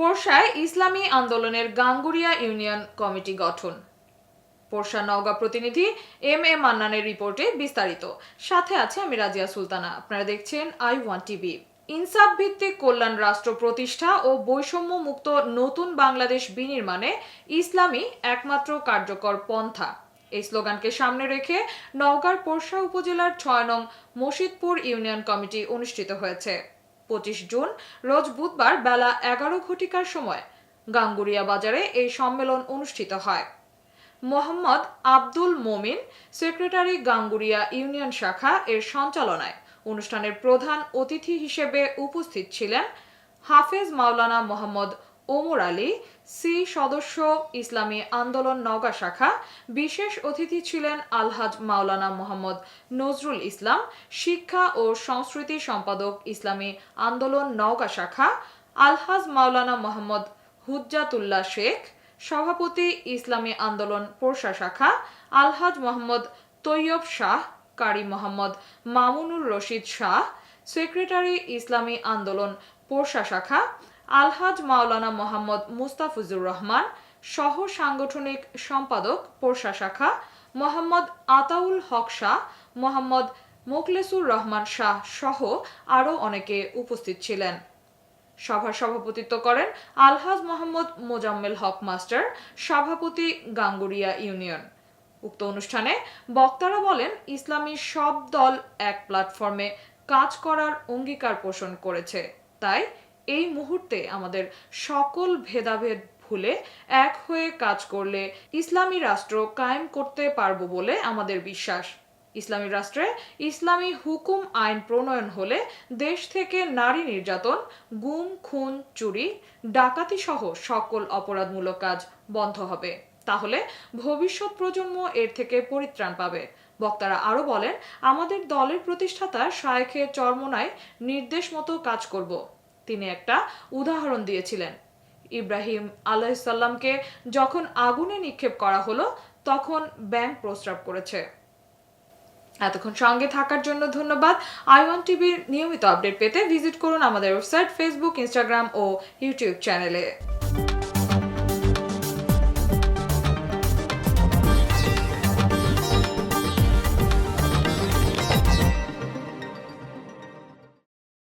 পোরশায় ইসলামী আন্দোলনের Ganguria union committee গঠন। পোরশা নওগাঁ প্রতিনিধি এম এ মান্নানের রিপোর্টে বিস্তারিত। সাথে আছে আমি রাজিয়া সুলতানা। আপনারা দেখছেন আই ওয়ান টিভি। ইনসাফ ভিত্তিক কল্যাণ রাষ্ট্র প্রতিষ্ঠা ও বৈষম্য মুক্ত নতুন বাংলাদেশ বিনির্মাণে ইসলামী একমাত্র কার্যকর পন্থা। এই স্লোগানকে সামনে রেখে নওগাঁর পোরশা উপজেলার ছয় নং মসিদপুর ইউনিয়ন কমিটি অনুষ্ঠিত হয়েছে। পঁচিশ জুন, রোজ বুধবার বেলা এগারো ঘটিকার সময় গাঙ্গুরিয়া বাজারে এই সম্মেলন অনুষ্ঠিত হয়। মোহাম্মদ আব্দুল মোমিন, সেক্রেটারি গাঙ্গুরিয়া ইউনিয়ন শাখা এর সঞ্চালনায় অনুষ্ঠানের প্রধান অতিথি হিসেবে উপস্থিত ছিলেন হাফেজ মাওলানা মোহাম্মদ ওমর আলী, সি সদস্য ইসলামী আন্দোলন নওগাঁ শাখা, বিশেষ অতিথি ছিলেন আলহাজ মাওলানা মোহাম্মদ নজরুল ইসলাম, শিক্ষা ও সংস্কৃতি সম্পাদক ইসলামী আন্দোলন নওগাঁ শাখা, আলহাজ মাওলানা মোহাম্মদ হুজ্জাতুল্লাহ শেখ, সভাপতি ইসলামী আন্দোলন পোরশা শাখা, আলহাজ মোহাম্মদ তৈয়ব শাহ, কারি মোহাম্মদ মামুনুর রশিদ শাহ, সেক্রেটারি ইসলামী আন্দোলন পোরশা শাখা আলহাজ মাওলানা মোহাম্মদ মুস্তাফিজুর রহমান, সহ সাংগঠনিক সম্পাদক পোরশা শাখা, মোহাম্মদ আতাউল হক শাহ, মোহাম্মদ মোখলেসুর রহমান শাহ সহ আরও অনেকে উপস্থিত ছিলেন। সভার সভাপতিত্ব করেন আলহাজ মোহাম্মদ মোজাম্মেল হক মাস্টার, সভাপতি গাঙ্গুরিয়া ইউনিয়ন। উক্ত অনুষ্ঠানে বক্তারা বলেন, ইসলামী সব দল এক প্ল্যাটফর্মে কাজ করার অঙ্গীকার পোষণ করেছে। তাই এই মুহূর্তে আমাদের সকল ভেদাভেদ ভুলে এক হয়ে কাজ করলে ইসলামী রাষ্ট্র কায়েম করতে পারব বলে আমাদের বিশ্বাস। ইসলামী রাষ্ট্রে ইসলামী হুকুম আইন প্রণয়ন হলে দেশ থেকে নারী নির্যাতন, গুম, খুন, চুরি, ডাকাতি সহ সকল অপরাধমূলক কাজ বন্ধ হবে। তাহলে ভবিষ্যৎ প্রজন্ম এর থেকে পরিত্রাণ পাবে। বক্তারা আরও বলেন, আমাদের দলের প্রতিষ্ঠাতা শায়েখে চরমনায় নির্দেশ মতো কাজ করব। তিনি একটা উদাহরণ দিয়েছিলেন। ইব্রাহিম আলাইসাল্লামকে যখন আগুনে নিক্ষেপ করা হলো, তখন ব্যাংক প্রস্রাব করেছে। এতক্ষণ সঙ্গে থাকার জন্য ধন্যবাদ। আই ওয়ান টিভির নিয়মিত আপডেট পেতে ভিজিট করুন আমাদের ওয়েবসাইট, ফেসবুক, ইনস্টাগ্রাম ও ইউটিউব চ্যানেলে।